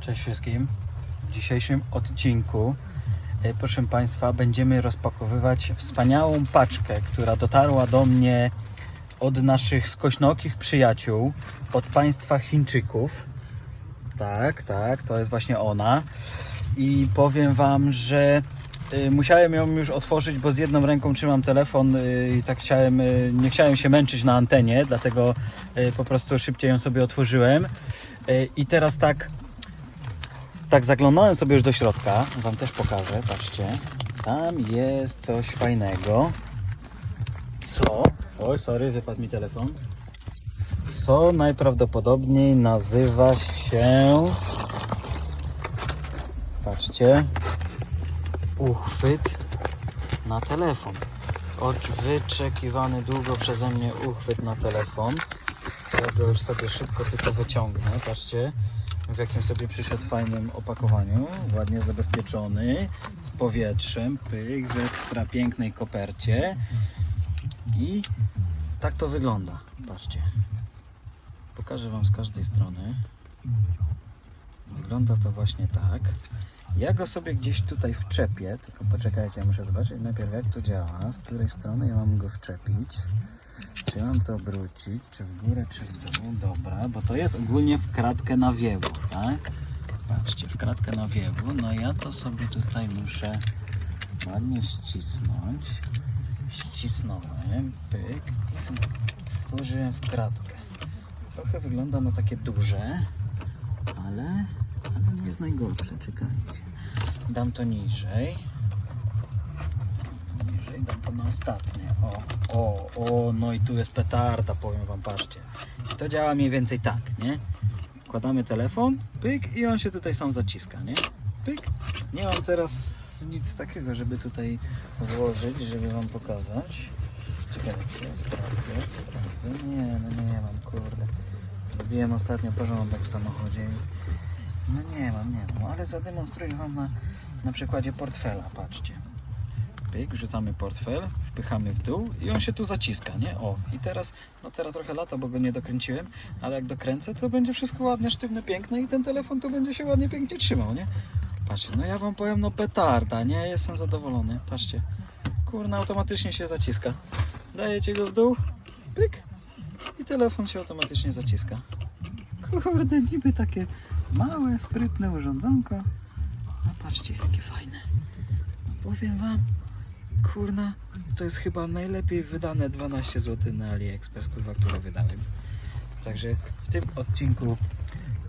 Cześć wszystkim. W dzisiejszym odcinku, e, proszę Państwa, będziemy rozpakowywać wspaniałą paczkę, która dotarła do mnie od naszych skośnokich przyjaciół, od państwa Chińczyków. Tak, tak, to jest właśnie ona. I powiem Wam, że y, musiałem ją już otworzyć, bo z jedną ręką trzymam telefon y, i tak chciałem, nie chciałem się męczyć na antenie, dlatego po prostu szybciej ją sobie otworzyłem. I teraz tak, tak zaglądałem sobie już do środka, Wam też pokażę, patrzcie. Tam jest coś fajnego. Co? Oj, sorry, wypadł mi telefon. Co najprawdopodobniej nazywa się Patrzcie. Uchwyt na telefon. Wyczekiwany długo przeze mnie uchwyt na telefon. Ja go już sobie szybko tylko wyciągnę. Patrzcie, w jakim sobie przyszedł fajnym opakowaniu. Ładnie zabezpieczony, z powietrzem, pyk, w ekstra pięknej kopercie. I tak to wygląda. Patrzcie. Pokażę Wam z każdej strony. Wygląda to właśnie tak. Ja go sobie gdzieś tutaj wczepię, tylko poczekajcie, ja muszę zobaczyć najpierw jak to działa, z której strony ja mam go wczepić. Czy mam to obrócić, czy w górę, czy w dół, dobra, bo to jest ogólnie w kratkę na wiewu, tak? Patrzcie, w kratkę na wiewu, no ja to sobie tutaj muszę ładnie ścisnąć. Ścisnąłem, pyk, włożyłem w kratkę. Trochę wygląda na takie duże, ale, najgorsze, czekajcie. Dam to niżej. Niżej, dam to na ostatnie. O, o, o, no i tu jest petarda, powiem wam, patrzcie. I to działa mniej więcej tak, nie? Wkładamy telefon, pyk i on się tutaj sam zaciska, nie? Pyk. Nie mam teraz nic takiego, żeby tutaj włożyć, żeby wam pokazać. Czekajcie, ja sprawdzę, sprawdzę. Nie, no nie mam, kurde. Robiłem ostatnio porządek w samochodzie. Nie mam, nie mam, ale zademonstruję Wam na, na przykładzie portfela, patrzcie. Pyk, wrzucamy portfel, wpychamy w dół i on się tu zaciska, nie? O, i teraz, no teraz trochę lata, bo go nie dokręciłem, ale jak dokręcę, to będzie wszystko ładnie, sztywne, piękne i ten telefon tu będzie się ładnie, pięknie trzymał, nie? Patrzcie, no ja Wam powiem, no petarda, nie? Jestem zadowolony, patrzcie. Kurna, automatycznie się zaciska. Dajecie go w dół, pyk i telefon się automatycznie zaciska. Kurde, niby takie małe, sprytne urządzonko. No patrzcie, jakie fajne. No powiem wam, kurna, to jest chyba najlepiej wydane 12 zł na AliExpress, kurwa, które wydałem. Także w tym odcinku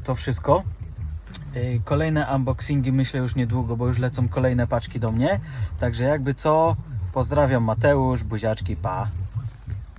to wszystko. Yy, Kolejne unboxingi myślę już niedługo, bo już lecą kolejne paczki do mnie. Także jakby co, pozdrawiam Mateusz, buziaczki, pa.